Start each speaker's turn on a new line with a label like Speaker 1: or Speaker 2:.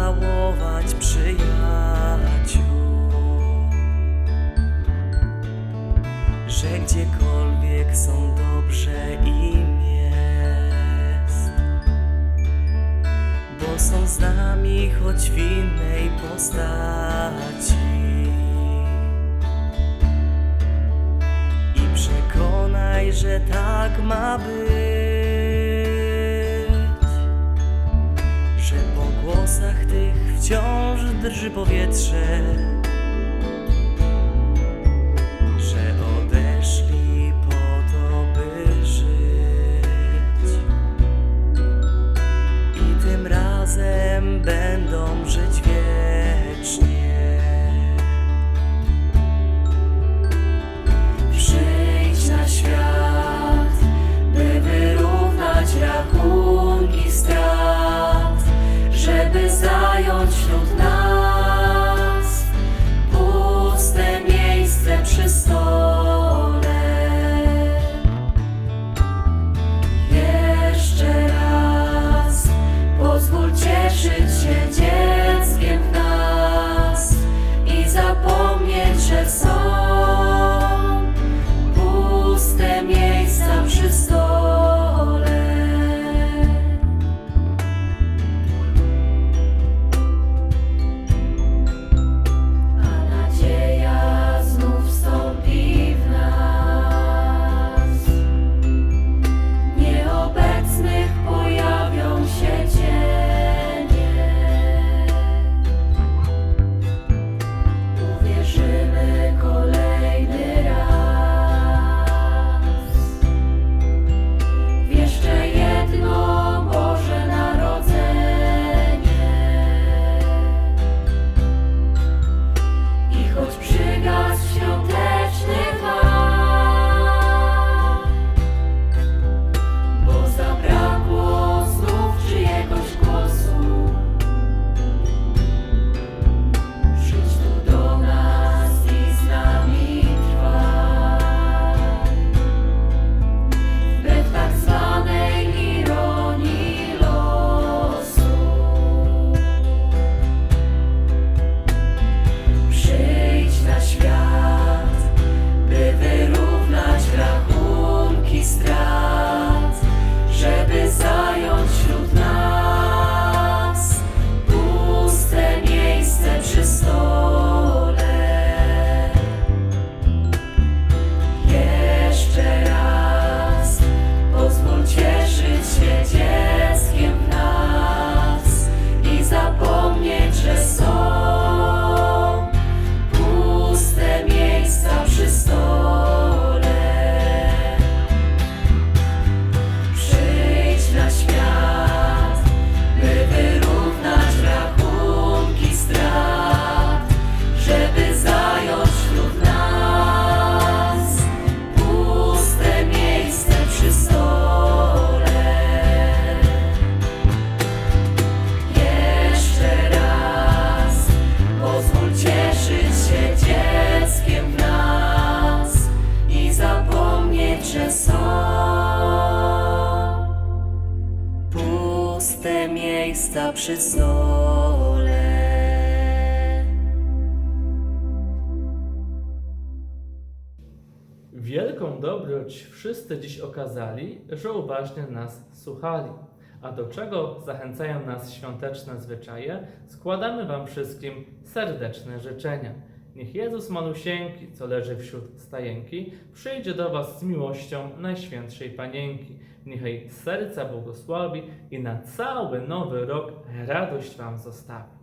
Speaker 1: całować przyjaciół. Że gdziekolwiek są dobrze im jest. Bo są z nami choć w innej postaci. I przekonaj, że tak ma być. wciąż drży powietrze, że odeszli po to, by żyć. I tym razem będą żyć. miejsca przy stole.
Speaker 2: Wielką dobroć wszyscy dziś okazali, że uważnie nas słuchali. A do czego zachęcają nas świąteczne zwyczaje, składamy Wam wszystkim serdeczne życzenia. Niech Jezus Malusieńki, co leży wśród stajenki, przyjdzie do Was z miłością Najświętszej Panienki. Z serca błogosławi i na cały nowy rok radość Wam zostawi.